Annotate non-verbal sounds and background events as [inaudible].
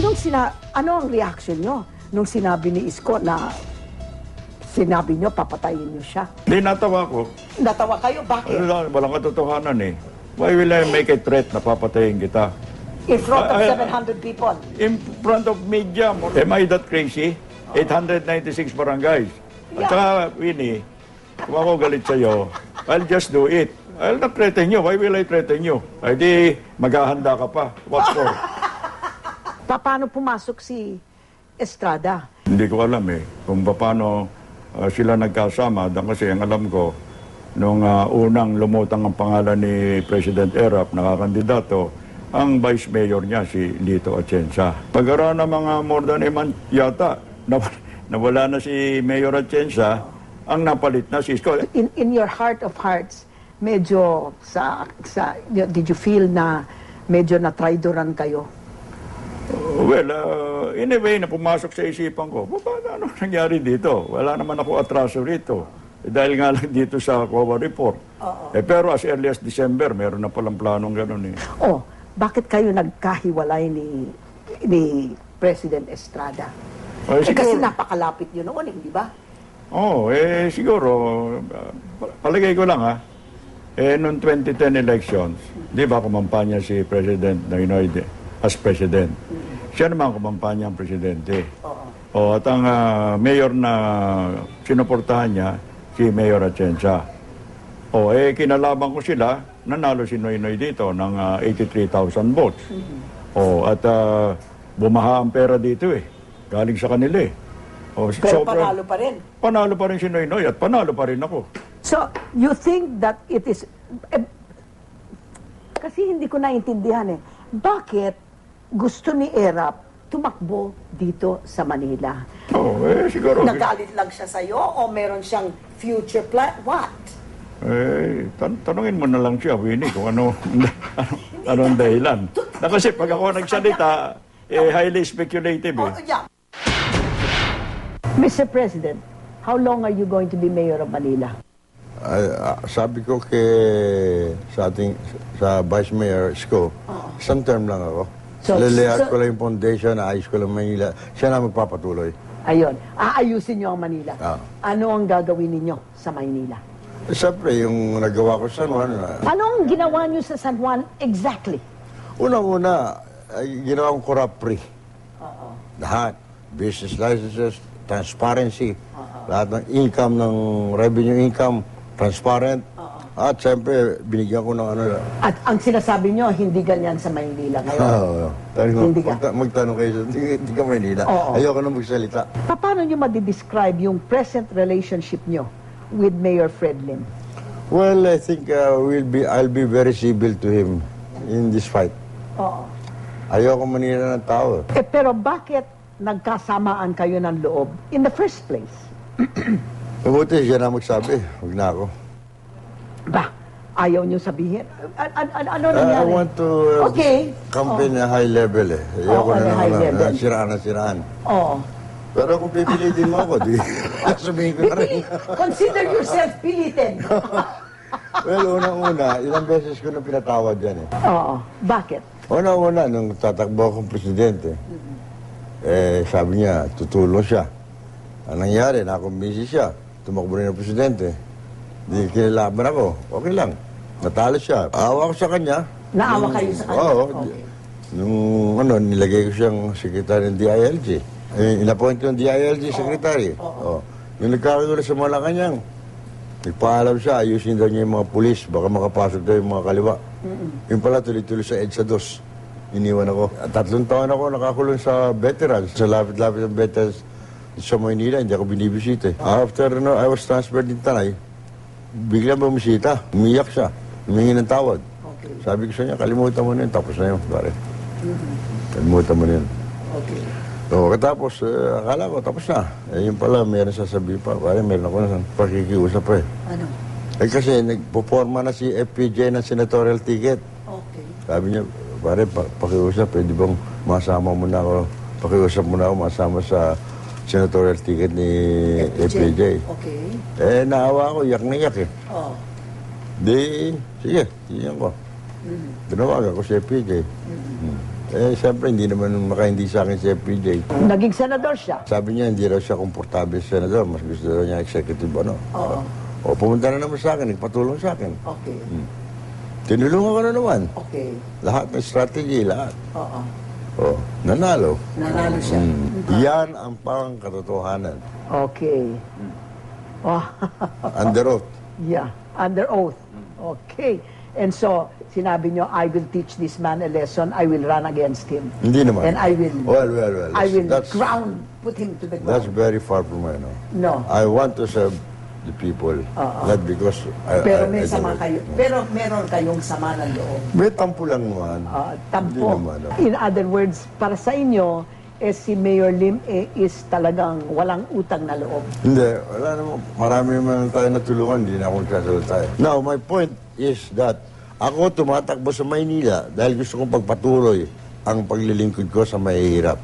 Anong sina ano ang reaction nyo nung sinabi ni Isko na sinabi nyo papatayin nyo siya? Di natawa ko. Natawa kayo, bakit? Wala, walang katotohanan eh. Why will I make a threat na papatayin kita? In front of Ay, ay, 700 people. In front of media, am I that crazy? 896 barangays. At saka, Winnie, kung ako galit sa'yo, I'll just do it. I'll not threaten you. Why will I threaten you? Ay di, maghahanda ka pa. What for? [laughs] Pa- Paano pumasok si Estrada? Hindi ko alam eh kung paano uh, sila nagkasama. Dan kasi ang alam ko, nung uh, unang lumutang ang pangalan ni President Erap, nakakandidato, ang vice mayor niya si Lito Atienza. Pagkaroon ng mga more than a month yata, [laughs] naw- nawala na si Mayor Atienza, ang napalit na si Isko. In, in your heart of hearts, medyo sa, sa, did you feel na medyo na traidoran kayo? Well, uh, in a way na pumasok sa isipan ko, "Pa- paano ano nangyari dito? Wala naman ako atraso rito. Eh, dahil nga lang dito sa COA report. Eh, pero as early as December, meron na palang planong ganun eh. Oh, bakit kayo nagkahiwalay ni ni President Estrada? Ay, Eh, kasi siguro- napakalapit yun noon, eh, di ba? Oo, eh siguro, palagay ko lang ha, eh noong 2010 elections, di ba kumampanya si President Noynoy de- as President? Siya naman kumampanya ang Presidente. O, at ang ah, mayor na sinuportahan niya, si Mayor Atienza. O, eh kinalaban ko sila, nanalo si Noynoy dito ng ah, 83,000 votes. O, at ah, bumaha ang pera dito eh. Galing sa kanila eh. O, Pero sobrang- panalo pa rin. Panalo pa rin si Noynoy at panalo pa rin ako. So, you think that it is... eh, kasi hindi ko naintindihan eh. Bakit gusto ni Erap tumakbo dito sa Manila? Oo, eh siguro. Nagalit lang siya sa'yo o meron siyang future plan? What? Eh, tan- tanungin mo na lang siya, Winnie, kung ano, [laughs] ano, anong dahilan. Na kasi pag ako nagsalita, eh, highly speculative Oh, eh. yeah. Mr. President, how long are you going to be mayor of Manila? Ay, ah, sabi ko kay sa ating sa Vice Mayor Isko, isang term lang ako. So- Lilihat so- ko lang yung foundation, ayos ko lang Manila. Siya na magpapatuloy. Ayun, aayusin niyo ang Manila. Ah. Ano ang gagawin ninyo sa Maynila? Eh, Siyempre, yung nagawa ko sa Juan, ah, Ano ang ginawa niyo sa San Juan exactly? unang-una, ginawa kong corrupt-free. Lahat. Business licenses, transparency. Lahat ng income, ng revenue income, transparent. At siyempre, binigyan ko ng ano, At ang sinasabi niyo, hindi ganyan sa Maynila ngayon. Oo. Tanong ko, Hindi ka. magta- magtanong kayo sa, hindi, hindi ka Manila. Oo. Ayoko na magsalita. Pa- Paano niyo madidescribe yung present relationship niyo with Mayor Fred Lim? Well, I think uh, we'll be, I'll be very civil to him in this fight. Oo. Ayoko manira ng tao. Eh, pero bakit nagkasamaan kayo ng loob in the first place? Mabuti siya na magsabi. Huwag na ako. Ba, ayaw niyo sabihin? Ano Uh, I nangyari? want to uh, Okay. campaign na high level eh. Ayoko Oo, na on a high naman level. na siraan na siraan. Oo. Pero kung pipilitin mo ako, di [laughs] sabihin ko na rin. Consider yourself pilitin. [laughs] well, unang-una, ilang beses ko na pinatawad yan eh. Oo. Bakit? Una-una, nung tatakbo akong presidente, eh, sabi niya, tutulong siya. Ang nangyari, nakumbisi siya. Tumakbo rin ang presidente. Di kinalaban ako. Okay lang. Natalo siya. Awa ko sa kanya. Naawa Nung- kayo sa kanya? Oo. Okay. Nung ano, nilagay ko siyang sekretary ng DILG. Eh, inappoint ko ng DILG secretary. Oo. Yung nagkakagulo sa Malacanang, nagpaalam siya, ayusin daw niya yung mga pulis, baka makapasok daw yung mga kaliwa. Yung pala, tuloy-tuloy sa EDSA 2. Iniwan ako. At tatlong taon ako nakakulong sa veterans. Sa lapit-lapit ng veterans sa Maynila, hindi ako binibisita. eh. After no, I was transferred in Tanay, biglang bumisita. Umiyak siya. Humingi ng tawad. Okay. Sabi ko sa niya, kalimutan mo na yun. Tapos na yun, pare. Kalimutan mo na yun. Okay. So, katapos, eh, akala ko, tapos na. Eh, yun pala, meron sasabihin pa. Pare, meron ako na pakikiusap pa eh. Ano? Eh, kasi nagpo-forma na si FPJ ng senatorial ticket. Okay. Sabi niya, pare, pa pakiusap, pwede bang masama mo na ako, pakiusap mo na ako masama sa senatorial ticket ni FPJ. Okay. Eh, naawa ako, yak na yak eh. Oh. Di, sige, tingnan ko. Tinawagan ko si FPJ. Hmm. Eh, siyempre, hindi naman makaindi sa akin si FPJ. Naging senador siya. Sabi niya, hindi raw siya komportable sa senador. Mas gusto raw niya executive, ano. Oo. O, pumunta na naman sa akin, nagpatulong sa akin. Okay. Tinulungan ko na naman. Okay. Lahat ng strategy, lahat. Oo. O, nanalo. Nanalo siya. Mm. Yan ang pang katotohanan. Okay. Oh, [laughs] Under oath. yeah. Under oath. Okay. And so, sinabi nyo, I will teach this man a lesson. I will run against him. Hindi naman. And I will, Well, well, well. I will that's, ground, put him to the that's ground. very far from my, no. No. I want to serve the people. Not because I, Pero I, may I sama don't- kayo. Pero meron kayong sama ng loob. May tampo lang naman. Ah, Hindi tampo. naman, no. In other words, para sa inyo, eh, si Mayor Lim eh, is talagang walang utang na loob. Hindi, wala naman. Marami naman tayo natulungan, hindi na ako nagsasalita. eh. Now, my point is that ako tumatakbo sa Maynila dahil gusto kong pagpatuloy ang paglilingkod ko sa mahihirap.